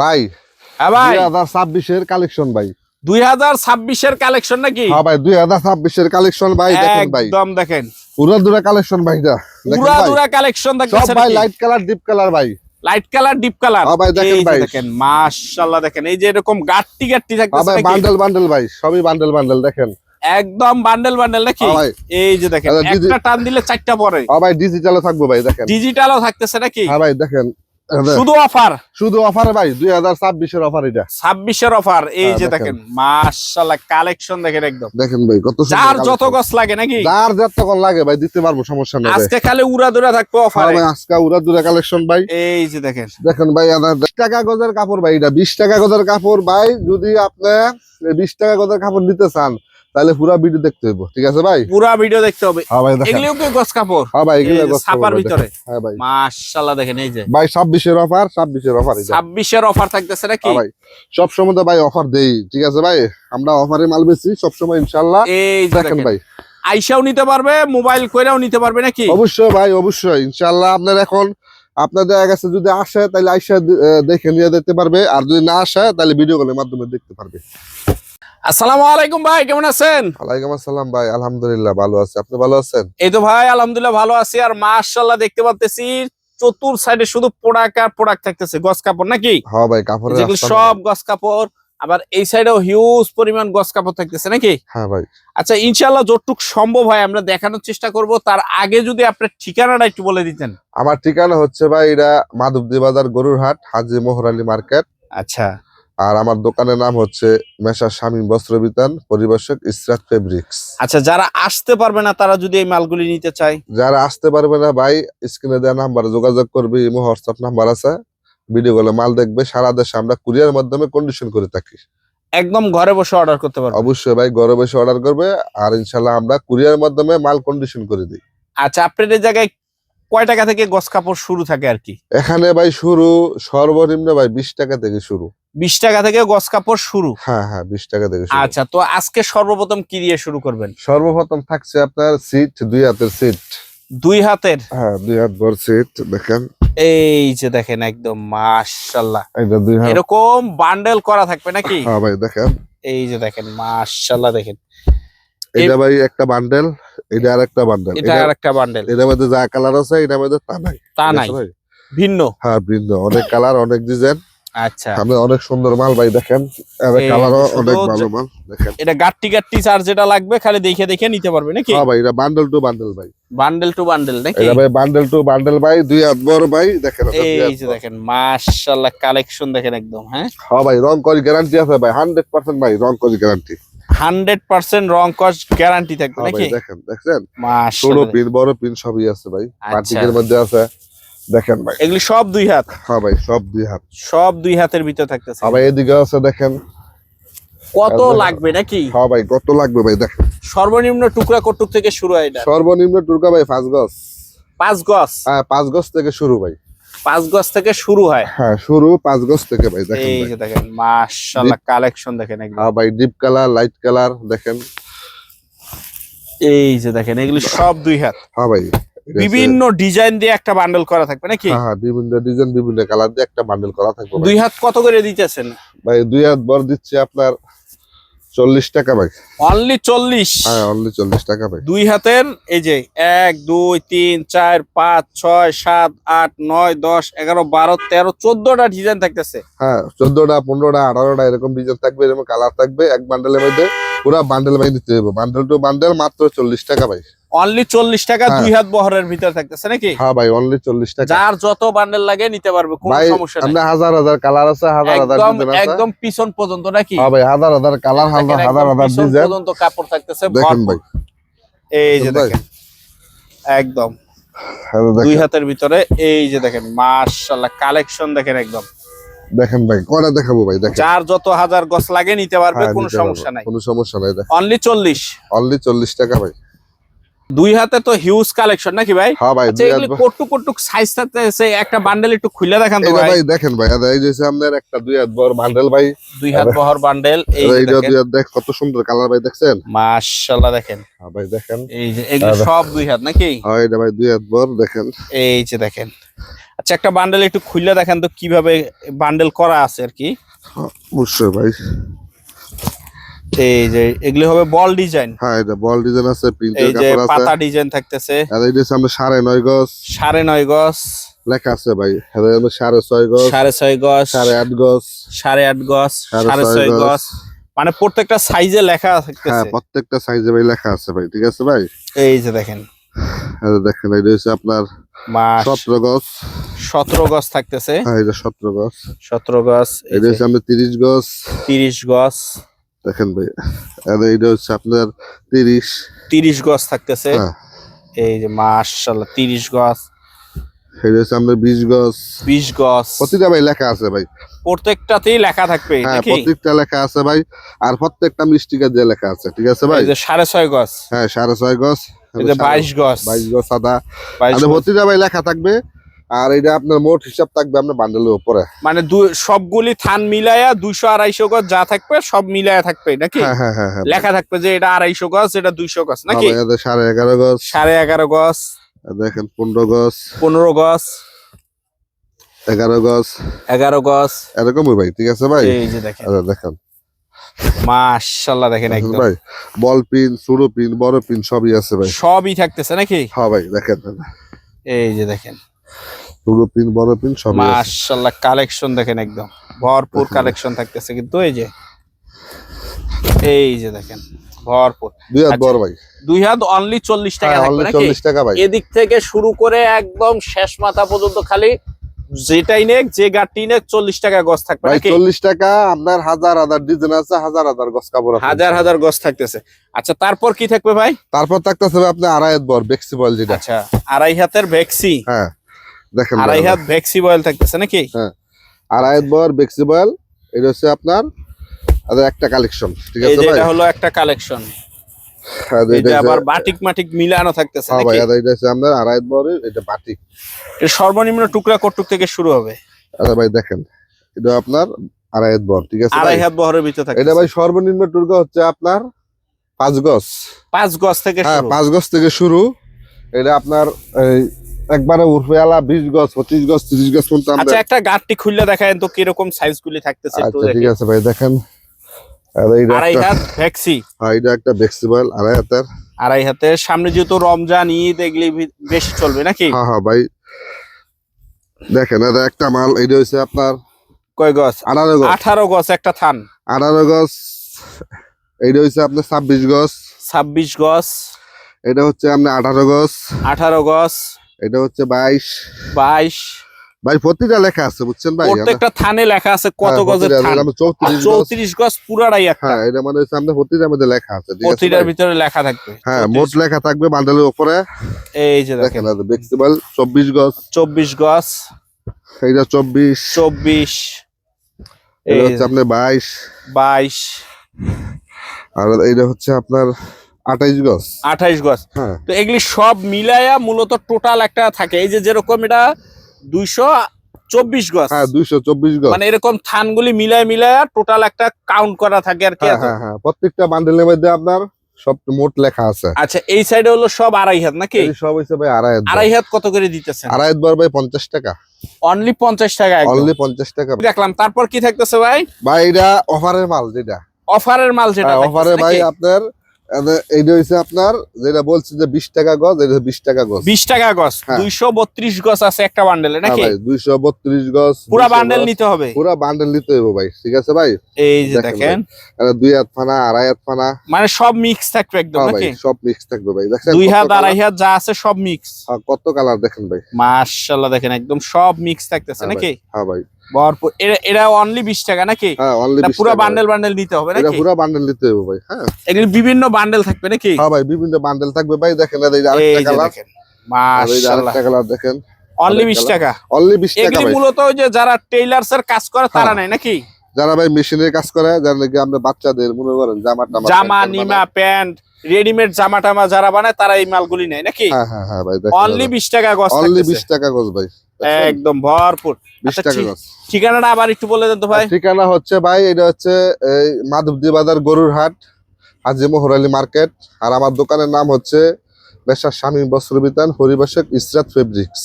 ভাই ভাই। দুই হাজার কালেকশন ভাই। দুই হাজার ছাব্বিশের কালেকশন নাকি? হ্যাঁ ভাই দুই হাজার ছাব্বিশের কালেকশন ভাই দেখেন ভাই। একদম দেখেন। পুরা দুরা কালেকশন ভাই এটা পুরা দুরা কালেকশন সব ভাই লাইট কালার ডিপ কালার ভাই। লাইট কালার ডিপ কালার ভাই, দেখেন ভাই। দেখেন মাশাআল্লাহ দেখেন এই যে এরকম গাট্টি গাট্টি হ্যাঁ থাকতেছে ভাই বান্ডেল বান্ডেল ভাই সবই বান্ডেল বান্ডেল দেখেন। একদম বান্ডেল বান্ডেল নাকি? হ্যাঁ ভাই। এই যে দেখেন আচ্ছা, একটা টান দিলে চারটা পরে। ভাই ডিজিটালও থাকব ভাই দেখেন। ডিজিটালও থাকতেছে নাকি? হ্যাঁ ভাই দেখেন। শুধু অফার? শুধু অফার ভাই দুই হাজার ছাব্বিশের অফার এটা। ছাব্বিশের অফার এই হ্যাঁ, যে দেখেন। দেখেন কালেকশন দেখেন একদম। দেখেন ভাই কত যার যত গছ লাগে নাকি? যার লাগে ভাই দিতে পারব সমস্যা নেই আজকে উড়া থাকবে হ্যাঁ অফারে আজকে উড়া কালেকশন ভাই। এই যে দেখেন। দেখেন ভাই বিশ টাকা গজের কাপড় ভাই এটা বিশ টাকা গজের কাপড় ভাই যদি আপনি বিশ টাকা গজের কাপড় নিতে চান তাহলে পুরা ভিডিও দেখতে হইব ঠিক আছে ভাই? পুরা ভিডিও দেখতে হবে। হ্যাঁ ভাই এগুলিও কি গছ কাপড়? হ্যাঁ ভাই এগুলো ছাপার কাপড় ভিতরে। হ্যাঁ ভাই। মাশাআল্লাহ দেখেন এই যে। ভাই ছাব্বিশের অফার ছাব্বিশের অফার এটা ছাব্বিশের অফার থাকতেছে নাকি? হ্যাঁ ভাই। সব সময় তো ভাই অফার দেই ঠিক আছে ভাই? আমরা অফারে মাল বেশি সব সময় ইনশাল্লাহ এই দেখেন। ভাই। আইসাও নিতে পারবে মোবাইল কইরাও নিতে পারবে নাকি? অবশ্যই ভাই অবশ্যই। ইনশাল্লাহ আপনার এখন আপনাদের কাছে যদি আসে তাহলে আইসা দেখে নিয়ে যেতে পারবে। আর যদি না আসে তাহলে ভিডিও কলের মাধ্যমে দেখতে পারবে। আসসালামু আলাইকুম ভাই কেমন আছেন? ওয়ালাইকুম আসসালাম ভাই আলহামদুলিল্লাহ ভালো আছে। আপনি ভালো আছেন? এই তো ভাই আলহামদুলিল্লাহ ভালো আছি। আর মাশাআল্লাহ দেখতে পাচ্তেছি চতুর সাইডে শুধু প্রোডাক্ট আর প্রোডাক্ট থাকতেছে গস কাপড় নাকি? হ্যাঁ ভাই যেগুলো সব গস কাপড় আবার এই সাইডেও হিউজ পরিমাণ গস কাপড় থাকতেছে নাকি? হ্যাঁ ভাই। আচ্ছা ইনশাআল্লাহ যতটুক সম্ভব হয় আমরা দেখানোর চেষ্টা করব। তার আগে যদি আপনার ঠিকানাটা একটু বলে দিতেন। আমার ঠিকানা হচ্ছে ভাই এটা মাধবদী বাজার গরুরহাট হাজি মোহরালি মার্কেট। আচ্ছা। আর আমার দোকানের নাম হচ্ছে মেশা স্বামী বস্ত্র বিতান পরিবেশক ইসরাত ফেব্রিক্স আচ্ছা যারা আসতে পারবে না তারা যদি এই মালগুলি নিতে চায়? যারা আসতে পারবে না ভাই স্ক্রিনে দেওয়া নাম্বারে যোগাযোগ করবে ইমো হোয়াটসঅ্যাপ নাম্বার আছে। ভিডিও গুলো মাল দেখবে সারা দেশে আমরা কুরিয়ার মাধ্যমে কন্ডিশন করে থাকি। একদম ঘরে বসে অর্ডার করতে পারবে। অবশ্যই ভাই ঘরে বসে অর্ডার করবে আর ইনশাল্লাহ আমরা কুরিয়ার মাধ্যমে মাল কন্ডিশন করে দিই। আচ্ছা আপনার এই জায়গায় কয় টাকা থেকে গস কাপড় শুরু থাকে আর কি? এখানে ভাই শুরু সর্বনিম্ন ভাই বিশ টাকা থেকে শুরু। বিশ টাকা থেকে গস কাপড় শুরু? হ্যাঁ হ্যাঁ বিশ টাকা থেকে আচ্ছা তো আজকে সর্বপ্রথম কি দিয়ে শুরু করবেন? সর্বপ্রথম থাকছে আপনার সিট দুই হাতের সিট। দুই হাতের? হ্যাঁ দুই হাত ভর সিট দেখেন। এই যে দেখেন একদম মাশাল্লাহ এটা দুই হাত। এরকম বান্ডেল করা থাকবে নাকি? হ্যাঁ ভাই দেখেন। এই যে দেখেন মাশাল্লাহ দেখেন। এটা ভাই একটা বান্ডেল এটা আর একটা বান্ডেল এটা আর একটা বান্ডেল এটার মধ্যে যা কালার আছে এটার মধ্যে তা নাই। তা নাই। ভাই? ভিন্ন। হ্যাঁ ভিন্ন। অনেক কালার অনেক ডিজাইন আচ্ছা। সামনে অনেক সুন্দর মাল ভাই দেখেন। এই কালারও অনেক ভালো মাল দেখেন। এটা গাট্টি গাট্টি চার যেটা লাগবে খালি দেখে দেখে নিতে পারবে নাকি? হ্যাঁ ভাই এটা বান্ডেল টু বান্ডেল ভাই। বান্ডেল টু বান্ডেল নাকি? এটা ভাই বান্ডেল টু বান্ডেল ভাই দুই হাত বড় ভাই দেখেন এই যে দেখেন মাশাল্লাহ কালেকশন দেখেন একদম হ্যাঁ? হ্যাঁ ভাই রং করি গ্যারান্টি আছে ভাই হান্ড্রেড পার্সেন্ট ভাই রং করি গ্যারান্টি হান্ড্রেড পার্সেন্ট রং কস গ্যারান্টি থাকবে হ্যাঁ নাকি? দেখেন দেখছেন? ছোট পিন বড় পিন সবই আছে ভাই। আচ্ছা। পার্টিকের মধ্যে আছে। দেখেন ভাই। এগুলি সব দুই হাত? হ্যাঁ ভাই সব দুই হাত। সব দুই হাতের ভিতর থাকতেছে। হ্যাঁ ভাই এদিকে আছে দেখেন। কত লাগবে নাকি? হ্যাঁ ভাই কত লাগবে ভাই দেখেন। সর্বনিম্ন টুকরা কটুক থেকে শুরু হয় সর্বনিম্ন টুকরা ভাই পাঁচ গজ। পাঁচ গজ? হ্যাঁ পাঁচ গজ থেকে শুরু ভাই। পাঁচ গজ থেকে শুরু হয়। হ্যাঁ শুরু পাঁচ গজ থেকে ভাই দেখেন এই যে দেখেন মাশাল্লাহ কালেকশন দেখেন একদম। হ্যাঁ ভাই ডিপ কালার লাইট কালার দেখেন। এই যে দেখেন এগুলি সব দুই হাত। হ্যাঁ ভাই বিভিন্ন ডিজাইন দিয়ে একটা বান্ডেল করা থাকবে নাকি? হ্যাঁ হ্যাঁ বিভিন্ন ডিজাইন বিভিন্ন কালার দিয়ে একটা বান্ডেল করা থাকবে দুই হাত কত করে দিতেছেন? ভাই দুই হাত বর দিচ্ছে আপনার চল্লিশ টাকা ব্যাগ অনলি চল্লিশ। হ্যাঁ অনলি চল্লিশ টাকা ব্যাগ দুই হাতের এই যে এক দুই তিন চার পাঁচ ছয় সাত আট নয় দশ এগারো বারো তেরো চোদ্দটা ডিজাইন থাকতেছে। হ্যাঁ চোদ্দটা পনেরোটা আঠারোটা এরকম ডিজাইন থাকবে এরকম কালার থাকবে এক বান্ডেলের মধ্যে পুরো বান্ডেল ভাই দিতে হবে বান্ডেল টু বান্ডেল মাত্র চল্লিশ টাকা ভাই। অনলি চল্লিশ টাকা হ্যাঁ। দুই হাত বহরের ভিতর থাকতেছে নাকি? হ্যাঁ ভাই অনলি চল্লিশ টাকা। যার যত বান্ডেল লাগে নিতে পারবে কোনো সমস্যা নেই। হাজার হাজার কালার আছে হাজার হাজার একদম পিছন পর্যন্ত নাকি? হ্যাঁ ভাই হাজার হাজার কালার হাজার হাজার হাজার ডিজাইন পর্যন্ত কাপড় থাকতেছে দেখেন ভাই। এই যে দেখেন একদম। হ্যাঁ, দুই হাতের ভিতরে এই যে দেখেন মাশাআল্লাহ কালেকশন দেখেন একদম। দেখেন ভাই কয়টা দেখাবো ভাই দেখেন। যার যত হাজার গছ লাগে নিতে পারবে হ্যাঁ, কোনো সমস্যা নাই। কোনো সমস্যা নাই অনলি চল্লিশ। অনলি চল্লিশ টাকা ভাই। দুই হাতে তো হিউজ কালেকশন নাকি ভাই? হ্যাঁ ভাই আচ্ছা কটুক কটুক সাইজ থাকতেছে একটা বান্ডেল একটু খুলে দেখান তো ভাই। দেখেন ভাই এই যে আপনার একটা দুই হাত বড় বান্ডেল ভাই। দুই হাত বহর বান্ডেল এই এটা যে দুই হাত দেখ কত সুন্দর কালার ভাই দেখছেন? মাশাআল্লাহ দেখেন। হ্যাঁ ভাই দেখেন। এই যে এগুলো। সব দুই হাত নাকি? হ্যাঁ এটা ভাই দুই হাত বড় দেখেন। এই যে দেখেন। আচ্ছা একটা বান্ডেল একটু খুলে দেখেন তো কীভাবে বান্ডেল করা আছে আর কি? অবশ্যই ভাই। এই যে এগুলি হবে বল ডিজাইন। হ্যাঁ এটা বল ডিজাইন আছে প্রিন্টের এই যে কাপড় আছে। পাতা ডিজাইন থাকতেছে। আর এই যে সামনে সাড়ে নয় গজ। সাড়ে নয় গজ। লেখা আছে ভাই এই সাড়ে ছয় গজ সাড়ে ছয় গজ। সাড়ে আট গজ। সাড়ে আট গজ সাড়ে সাড়ে ছয় ছয় গজ। গজ। মানে প্রত্যেকটা সাইজে লেখা হ্যাঁ প্রত্যেকটা সাইজে ভাই লেখা আছে ভাই ঠিক আছে ভাই? এই যে দেখেন। এই দেখেন এটা হচ্ছে আপনার মাস সতেরো গজ। সতেরো গজ থাকতেছে। হ্যাঁ এটা সতেরো গজ। সতেরো গজ এই এটা হচ্ছে আপনার তিরিশ গজ। তিরিশ গজ। দেখেন ভাই আর এইটা হচ্ছে আপনার তিরিশ। তিরিশ গজ থাকতেছে। হ্যাঁ। এই যে মাশাল্লাহ তিরিশ গজ। এটা হচ্ছে আপনার বিশ গজ। বিশ গজ। প্রতিটা ভাই লেখা আছে ভাই। প্রত্যেকটাতেই লেখা থাকবে হ্যাঁ প্রত্যেকটা লেখা আছে ভাই আর প্রত্যেকটা মিষ্টিকার দিয়ে লেখা আছে ঠিক আছে ভাই? এই যে সাড়ে ছয় গজ। হ্যাঁ সাড়ে ছয় গজ। বাইশ গজ। বাইশ গজ সাদা। প্রতিটা ভাই লেখা থাকবে আর এটা আপনার মোট হিসাব থাকবে আপনার বান্ডেলের উপরে। মানে সবগুলি থান মিলায়া দুইশো আড়াইশো গজ যা থাকবে সব মিলায়া থাকবে নাকি? হ্যাঁ হ্যাঁ হ্যাঁ লেখা থাকবে যে এটা আড়াইশো গজ এটা দুইশো গজ নাকি? সাড়ে এগারো গজ। সাড়ে এগারো গজ। দেখেন পনেরো গজ। পনেরো গজ। এগারো গজ। এগারো গজ। এরকমই ভাই ঠিক আছে ভাই? যে দেখেন। আচ্ছা, দেখেন। মাশাল্লাহ দেখেন দেখেন একদম। ভাই বল পিন ছোট পিন বড় পিন সবই আছে ভাই। সবই থাকতেছে নাকি? হ্যাঁ ভাই দেখেন। এই যে দেখেন। ছোট পিন বড় পিন সবই আছে। মাশাল্লাহ কালেকশন দেখেন একদম। ভরপুর কালেকশন থাকতেছে। কিন্তু এই যে এই যে দেখেন ভরপুর। দুই হাত আচ্ছা, বড় ভাই। দুই হাত অনলি চল্লিশ টাকা হ্যাঁ অনলি নাকি? চল্লিশ টাকা ভাই। এদিক থেকে শুরু করে একদম শেষ মাথা পর্যন্ত খালি যেটাই নেক যে গাড়টি নেক চল্লিশ টাকা গজ থাকবে নাকি? চল্লিশ টাকা আপনার হাজার হাজার ডিজাইন আছে হাজার হাজার গছ কাপড় আছে। হাজার হাজার গজ থাকতেছে। আচ্ছা তারপর কি থাকবে ভাই? তারপর থাকতেছে ভাই আপনার আড়াই হাত বর বেক্সি বল যেটা। আচ্ছা আড়াই হাতের ভেক্সি হ্যাঁ। দেখেন আড়াই হাত ভেক্সি বয়েল থাকতেছে নাকি? হ্যাঁ আড়াই হাত বর বেক্সি বল এটা হচ্ছে আপনার আর একটা কালেকশন ঠিক আছে ভাই? এটা হলো একটা কালেকশন এটা আবার বাটিক মাটিক মিলানো থাকতেছে হ্যাঁ ভাই এটা হচ্ছে আপনার আড়াই হাত বরের এটা বাটিক। এর সর্বনিম্ন টুকরা কটুক থেকে শুরু হবে। আরে ভাই দেখেন এটা আপনার আড়াই হাত বর ঠিক আছে আড়াই হাত বহরের ভিতরে থাকে এটা ভাই সর্বনিম্ন টুর্গা হচ্ছে আপনার পাঁচ গজ। পাঁচ গজ থেকে হ্যাঁ পাঁচ গজ থেকে শুরু। এটা আপনার এই একবারে উর্ফে আলা বিশ গজ পঁচিশ গজ তিরিশ গজ পর্যন্ত আচ্ছা একটা গাঁটটি খুললে দেখায় তো কীরকম সাইজ গুলি থাকতেছে আচ্ছা ঠিক আছে ভাই দেখেন। আর এইটা আড়াই হাত হ্যাঁ, এটা একটা ফ্লেক্সিবল আড়াই হাতের। আড়াই হাতে সামনে যেহেতু রমজান ঈদ এগুলি বেশি চলবে নাকি? হ্যাঁ হ্যাঁ ভাই। দেখেন এটা একটা মাল এটা হচ্ছে আপনার কয় গজ? আঠারো গজ। আঠারো গজ একটা থান। আঠারো গজ। এইটা হচ্ছে আপনার ছাব্বিশ গজ। ছাব্বিশ গজ। এটা হচ্ছে আপনার আঠারো গজ। আঠারো গজ। এটা হচ্ছে বাইশ। বাইশ। ভাই প্রতিটা লেখা আছে বুঝছেন ভাই? প্রত্যেকটা থানে লেখা আছে কত হ্যাঁ, গজের থান? আমরা চৌত্রিশ গজ। চৌত্রিশ গজ পুরাটাই একটা। হ্যাঁ এটা মানে আমাদের প্রতিটার মধ্যে লেখা আছে প্রতিটার ভিতরে লেখা থাকবে। হ্যাঁ মোট লেখা থাকবে বান্ডেলের উপরে। এই যে দেখেন। দেখেন ফ্লেক্সিবল চব্বিশ গজ। চব্বিশ গজ। এইটা চব্বিশ। চব্বিশ। এটা এই হচ্ছে আপনার বাইশ। বাইশ। আর এইটা হচ্ছে আপনার আঠাইশ গজ। আঠাইশ গজ। হ্যাঁ। তো এগুলি সব মিলায়া মূলত টোটাল একটা থাকে। এই যে যেরকম এটা দুইশো চব্বিশ গজ। হ্যাঁ দুইশো চব্বিশ গজ। মানে এরকম থানগুলি মিলায় মিলায়া টোটাল একটা কাউন্ট করা থাকে আর কি হ্যাঁ হ্যাঁ হ্যাঁ। প্রত্যেকটা বান্ডেলের মধ্যে আপনার সব মোট লেখা আছে। আচ্ছা এই সাইডে হলো সব আড়াই হাত নাকি? সব হচ্ছে ভাই আড়াই হাত আড়াই হাত কত করে দিতেছেন? আড়াই হাত বার ভাই পঞ্চাশ টাকা। অনলি পঞ্চাশ টাকা অনলি পঞ্চাশ টাকা। দেখলাম তারপর কি থাকতেছে ভাই? ভাই এটা অফারের মাল যেটা। অফারের মাল যেটা হ্যাঁ, অফারে ভাই আপনার এইটা হচ্ছে আপনার যেটা বলছি যে বিশ টাকা গজ এটা বিশ টাকা গজ। টাকা গজ হ্যাঁ। গজ আছে একটা বান্ডেলে হ্যাঁ নাকি? ভাই দুইশো বত্রিশ গজ পুরা বান্ডেল নিতে হবে? পুরা বান্ডেল নিতে হবে ভাই ঠিক আছে ভাই? এই যে দেখেন দুই হাত ফানা আড়াই হাত ফানা। মানে সব মিক্স থাকবে একদম হ্যাঁ নাকি? সব মিক্স থাকবে ভাই দেখেন দুই হাত আড়াই হাত যা আছে সব মিক্স হ্যাঁ, কত কালার দেখেন ভাই। মাশাল্লাহ দেখেন একদম সব মিক্স থাকতেছে হ্যাঁ নাকি? হ্যাঁ ভাই। ভরপুর। এটা এটা অনলি বিশ টাকা নাকি? হ্যাঁ অনলি পুরো বান্ডেল বান্ডেল নিতে হবে এটা নাকি? পুরো বান্ডেল নিতে হবে ভাই হ্যাঁ। এগুলি বিভিন্ন বান্ডেল থাকবে নাকি? হ্যাঁ ভাই বিভিন্ন বান্ডেল থাকবে ভাই। দেখেন এই আরেকটা কালার দেখেন আরেকটা কালার দেখেন। অনলি অনেক বিশ colour। টাকা। অনলি বিশ টাকা এগুলি মূলত ওই যে যারা টেইলার্স এর কাজ করে তারা হ্যাঁ। নেয় নাকি? যারা ভাই মেশিনের কাজ করে যারা নাকি আমরা বাচ্চাদের মনে করেন জামা টামা জামা নিমা প্যান্ট রেডিমেড জামা টামা যারা বানায় তারা এই মালগুলি নেয় নাকি? হ্যাঁ হ্যাঁ হ্যাঁ ভাই অনলি বিশ টাকা গজ অনলি থাকতেছে। বিশ টাকা গজ ভাই। একদম ভরপুর। আচ্ছা, ঠিকানাটা আবার একটু বলে দেন তো ভাই। ঠিকানা হচ্ছে ভাই এটা হচ্ছে এই মাধবদী বাজার গরুর হাট হাজি মোহরালী মার্কেট। আর আমার দোকানের নাম হচ্ছে বেশার স্বামী বস্ত্র বিতান হরিবাসক ইসরাত ফেব্রিক্স।